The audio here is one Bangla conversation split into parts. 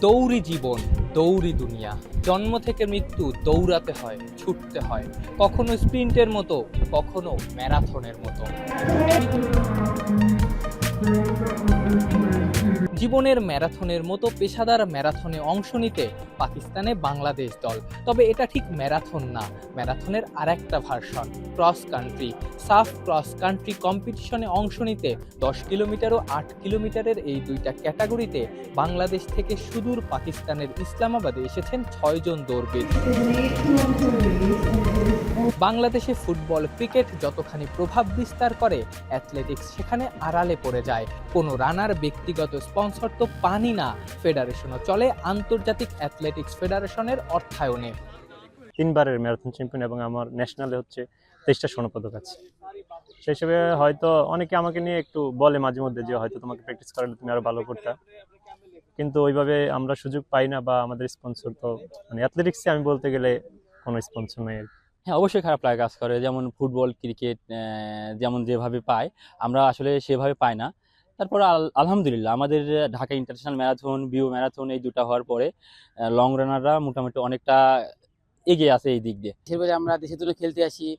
দৌড়ি জীবন, দৌড়ি দুনিয়া। জন্ম থেকে মৃত্যু দৌড়াতে হয়, ছুটতে হয়। কখনো স্প্রিন্টের মতো, কখনো ম্যারাথনের মতো। জীবনের ম্যারাথনের মতো পেশাদার ম্যারাথনে অংশ নিতে পাকিস্তানে বাংলাদেশ দল। তবে এটা ঠিক ম্যারাথন না, ম্যারাথনের আরেকটা version, cross country. SAF cross country কম্পিটিশনে অংশ নিতে দশ কিলোমিটার ও আট কিলোমিটারের এই দুইটা ক্যাটাগরিতে বাংলাদেশ থেকে সুদূর পাকিস্তানের ইসলামাবাদে এসেছেন ছয়জন দৌড়বিদ। বাংলাদেশে ফুটবল, ক্রিকেট যতখানি প্রভাব বিস্তার করে, অ্যাথলেটিক্স সেখানে আড়ালে পড়ে যায়। কোনো রানার ব্যক্তিগত স্পন্সর তো পানি না ফেডারেশনও। চলে আন্তর্জাতিক অ্যাথলেটিক্স ফেডারেশনের অর্থায়নে। তিনবারের ম্যারাথন চ্যাম্পিয়ন এবং আমার ন্যাশনালে হচ্ছে তেইশটা স্বর্ণপদক আছে। সেই হিসেবে হয়তো অনেকে আমাকে নিয়ে একটু বলে মাঝে মধ্যে যে হয়তো তোমাকে প্র্যাকটিস করালে তুমি আরও ভালো করতে। কিন্তু ওইভাবে আমরা সুযোগ পাই না বা আমাদের স্পন্সর তো মানে অ্যাথলেটিক্সে আমি বলতে গেলে কোনো স্পন্সর নেই হ্যাঁ অবশ্যই খারাপ লাগে কাজ করে। যেমন ফুটবল ক্রিকেট যেমন যেভাবে পাই আমরা আসলে সেভাবে পাই না। তারপর আল- আলহামদুলিল্লাহ, আমাদের ঢাকা ইন্টারন্যাশনাল ম্যারাথন বিউ ম্যারাথন এই দুটা হওয়ার পরে লং রানাররা মোটামুটি অনেকটা এগিয়ে আছে এই দিক দিয়ে। সেভাবে আমরা দেশের জন্য খেলতে আসি,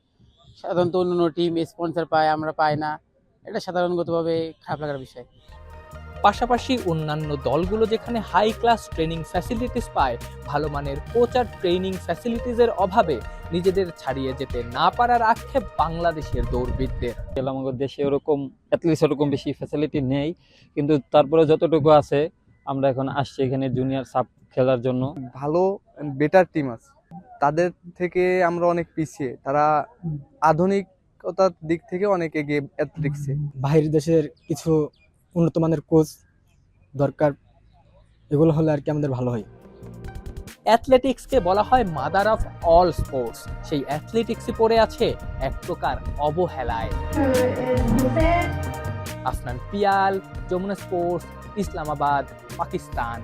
সাধারণত অন্য টিম স্পন্সার পায়, আমরা পাই না। এটা সাধারণগতভাবে খারাপ লাগার বিষয়। পাশাপাশি অন্যান্য দলগুলো যেখানে হাই ক্লাস ট্রেনিং ফ্যাসিলিটিস পায় ভালো মানের কোচ আর ট্রেনিং ফ্যাসিলিটিসের অভাবে নিজেদের ছাড়িয়ে যেতে না পারার আক্ষেপ বাংলাদেশের দৌড়বিদদের আমাদের দেশে ওরকম অ্যাটলিস্ট ওরকম বেশি ফ্যাসিলিটি নেই কিন্তু তারপরে যতটুকু আছে আমরা এখন আসছি এখানে জুনিয়র সাব খেলার জন্য। ভালো বেটার টিম আছে। তাদের থেকে আমরা অনেক পিছিয়ে তারা আধুনিকতার দিক থেকে অনেক এগিয়ে অ্যাথলেটিক্সে বাহির দেশের কিছু উন্নত মানের কোচ দরকার, এগুলো হলে আর কি আমাদের ভালো হয়। অ্যাথলেটিক্সকে বলা হয় মাদার অফ অল স্পোর্টস। সেই অ্যাথলেটিক্সই পড়ে আছে এক প্রকার অবহেলায়। আফনান পিয়াল, যমুনা স্পোর্টস, ইসলামাবাদ, পাকিস্তান।